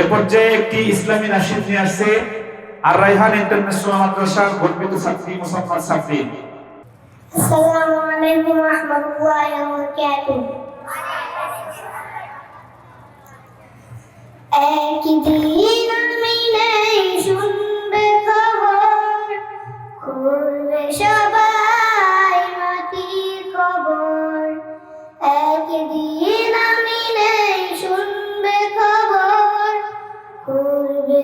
এ পর্যায়ে একটি ইসলামী নাসিদ নিয়ে আসছে আর রাইহান ইন্টারন্যাশনাল মাদ্রাসার গর্বিত ছাত্রী মুসলমান ছাত্রী। আসসালামু আলাইকুম রহমতুল্লাহি ওয়া বারাকাতুহু।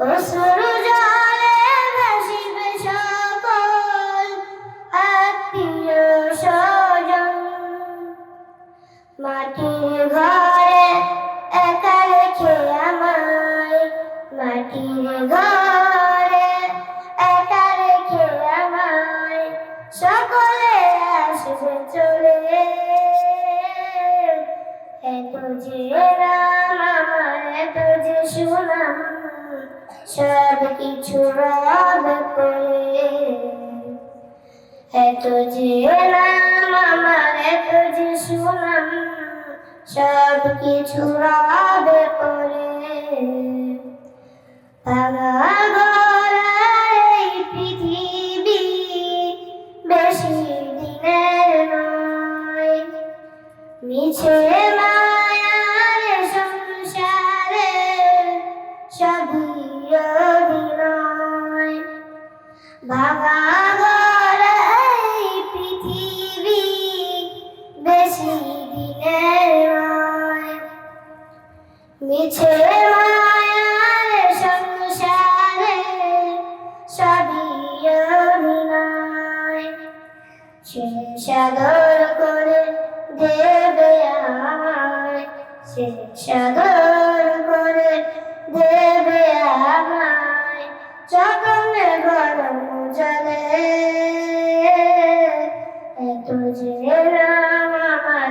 অসুর জলে সকল আত্মীয় স্বজন মাটির ঘরে একা রেখে আমায় মাটির ঘরে একা রেখে আমায় সকলে আসবে চলে। এত যে সুনাম সব কিছু রব করে। এত যে নাম আমার, এত যে সুনাম, সব কিছু রব করে। ভাঙা ভাঙা গড়া এই পৃথিবী বেশি দিনের নয়। মিছে মায়ার সংসারে সবই অভিনয় সে সাগর করে দেবে আমায়, সে সাগর